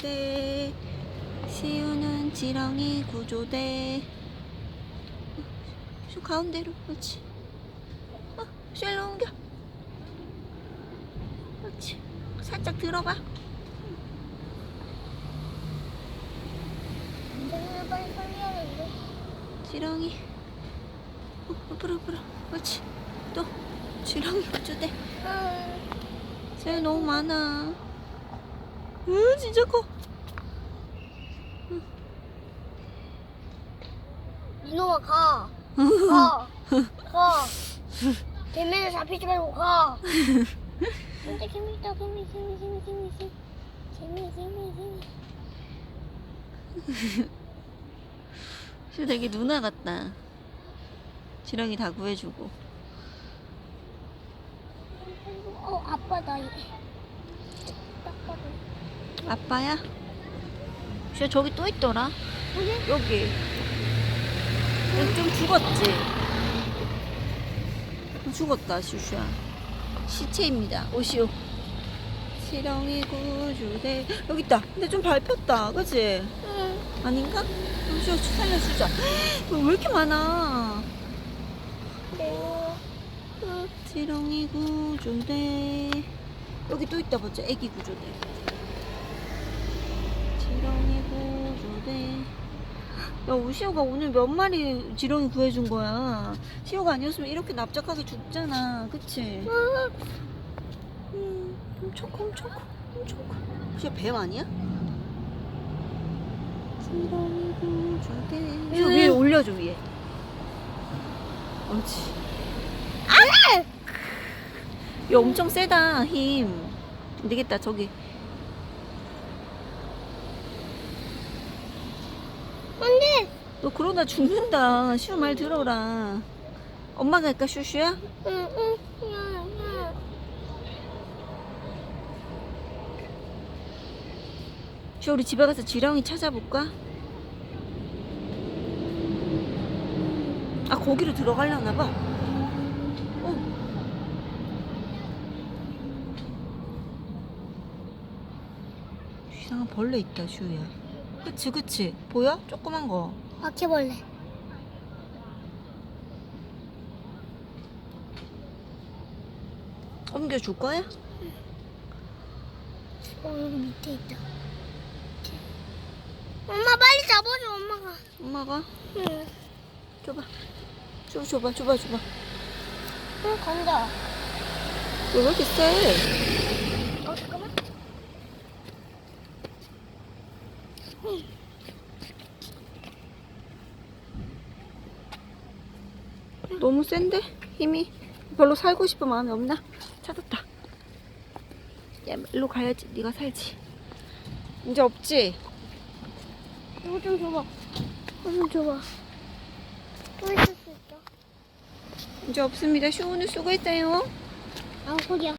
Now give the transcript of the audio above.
구조대 시우는 지렁이 구조대. 슈 가운데로 그렇지. 어, 쉘로 옮겨. 그렇지. 살짝 들어봐. 빨리. 지렁이. 어, 앞으로 앞으로 그렇지. 또 지렁이 구조대. 쟤 너무 많아 으 진짜 커 민호가 가. 가. 가. 개미를 잡히지 말고 가. 진짜 개미 있다. 개미, 개미, 개미, 개미, 개미. 개미, 개미, 개미. 되게 누나 같다. 지렁이 다 구해주고. 어, 아빠 나. 아빠야? 슈 저기 또 있더라? 여기 여기 좀 죽었지? 죽었다 슈슈야 시체입니다 오시오 지렁이 구조대 여기 있다 근데 좀 밟혔다 그치? 응. 아닌가? 슈 살려주자 왜 이렇게 많아 네. 지렁이 구조대 여기 또 있다 보자 애기 구조대 야 우시오가 오늘 몇 마리 지렁이 구해준 거야? 시오가 아니었으면 이렇게 납작하게 죽잖아. 그치? 음, 엄청 커 엄청 커 엄청 커 시오 뱀 아니야? 지렁이 구조대 시오 위에 올려줘 위에. 그렇지 야 엄청 세다 힘. 안 되겠다 저기 안돼. 너 그러다 죽는다 슈 말 들어라 엄마가 할까 슈슈야? 응응. 슈 우리 집에 가서 지렁이 찾아볼까? 아 거기로 들어가려나 봐 어. 이상한 벌레 있다 슈야 그치 그치 보여? 조그만 거 야. 바퀴벌레. 옮겨줄 거야? 어 여기 밑에 있다. 엄마 빨리 잡아줘 엄마가. 엄마가 응. 줘봐 줘 줘봐 줘봐 줘봐 응 간다. 왜 이렇게 세? 어 잠깐만. 너무 센데? 힘이 별로 살고 싶은 마음이 없나? 찾았다 야 일로 가야지 네가 살지 이제 없지? 이거 좀 줘봐. 이거 좀 줘봐. 또 있을 수 있어. 이제 없습니다 슈 오늘 수고했어요 아 소리야.